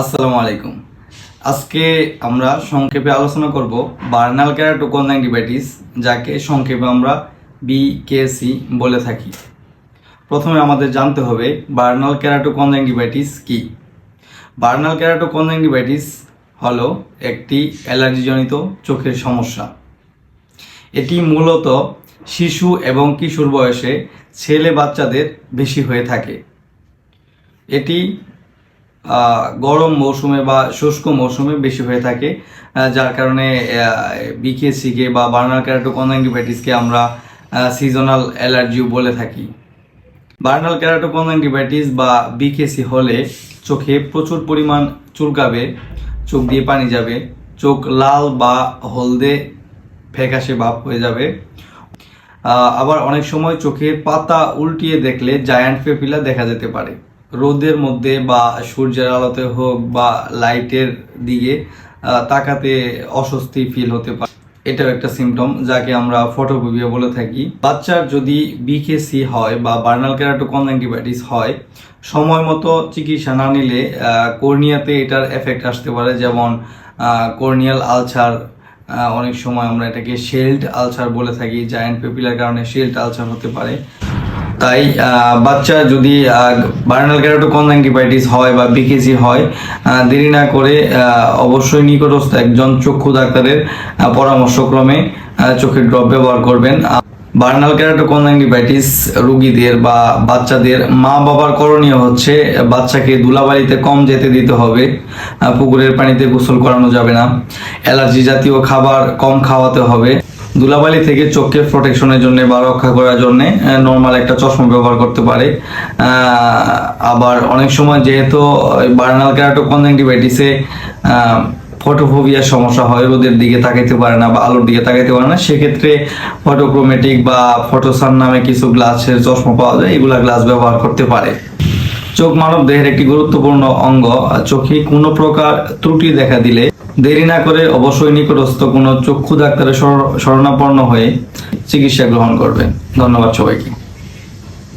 আসসালামু আলাইকুম। আজকে আমরা সংক্ষেপে আলোচনা করব বার্নাল ক্যারাটো কনজাংটিভাইটিস যাকে সংক্ষেপে আমরা বিকেসি বলে থাকি। প্রথমে আমাদের জানতে হবে বার্নাল ক্যারাটো কনজাংটিভাইটিস কি? বার্নাল ক্যারাটো কনজাংটিভাইটিস হলো একটি অ্যালার্জিজনিত চোখের সমস্যা। এটি মূলত শিশু এবং কিশোর বয়সে ছেলে বাচ্চাদের বেশি হয়ে থাকে। এটি গরম মৌসুমে বা শুষ্ক মৌসুমে বেশি হয়ে থাকে। যার কারণে বিকেসিকে বা বার্নার ক্যারাটো কনজাংটিভাইটিসকে আমরা সিজনাল অ্যালার্জিও বলে থাকি। বার্নাল ক্যারাটো কনজাংটিভাইটিস বা বিকেসি হলে চোখে প্রচুর পরিমাণ চুলকাবে, চোখ দিয়ে পানি যাবে, চোখ লাল বা হলদে ফ্যাকাশে ভাব হয়ে যাবে। আবার অনেক সময় চোখের পাতা উল্টিয়ে দেখলে জায়ান্ট পেপিলা দেখা যেতে পারে। রোদের মধ্যে বা সূর্যের আলোতে হোক বা লাইটের দিকে তাকাতে অস্বস্তি ফিল হতে পারে। এটাও একটা সিমটম যাকে আমরা ফটোফোবিয়া বলে থাকি। বাচ্চার যদি বিকেসি হয় বা বার্নাল ক্যারাটো কনজাংটিভাইটিস হয়, সময় মতো চিকিৎসা না নিলে কর্নিয়াতে এটার এফেক্ট আসতে পারে। যেমন কর্নিয়াল আলসার অনেক সময় আমরা এটাকে শেল্ড আলসার বলে থাকি। জায়ান্ট পেপিলার কারণে শেল্ড আলসার হতে পারে। তাই বাচ্চা যদি বার্নাল ক্যারোটো কনজাংটিভাইটিস হয় বা বিকেসি হয় দেরি না করে অবশ্যই নিকটস্থ একজন চক্ষু ডাক্তারের পরামর্শক্রমে চোখের ড্রপ ব্যবহার করবেন। বার্নাল ক্যারোটো কনজাংটিভাইটিস রোগীদের বা বাচ্চাদের মা বাবার করণীয় হচ্ছে, বাচ্চাকে ধুলাবালিতে কম যেতে দিতে হবে। পুকুরের পানিতে গোসল করানো যাবে না। অ্যালার্জি জাতীয় খাবার কম খাওয়াতে হবে। ধুলাবালি থেকে চোখকে প্রোটেকশনের জন্য বা রক্ষা করার জন্য নর্মাল একটা চশমা ব্যবহার করতে পারে। আবার অনেক সময় যেহেতু বার্নাল ক্যারাটো কনজাংটিভাইটিসে ফটোফোবিয়ার সমস্যা হয়, রোদের দিকে তাকাইতে পারে না বা আলোর দিকে তাকাইতে পারে না, সেক্ষেত্রে ফটোক্রোমেটিক বা ফটোসান নামে কিছু গ্লাসের চশমা পাওয়া যায়, এগুলা গ্লাস ব্যবহার করতে পারে। চোখ মানব দেহের একটি গুরুত্বপূর্ণ অঙ্গ চোখে কোনো প্রকার ত্রুটি দেখা দিলে দেরি না করে অবশ্যই নিকটস্থ কোনো চক্ষু ডাক্তারের শরণাপন্ন হয়ে চিকিৎসা গ্রহণ করবেন। ধন্যবাদ সবাইকে।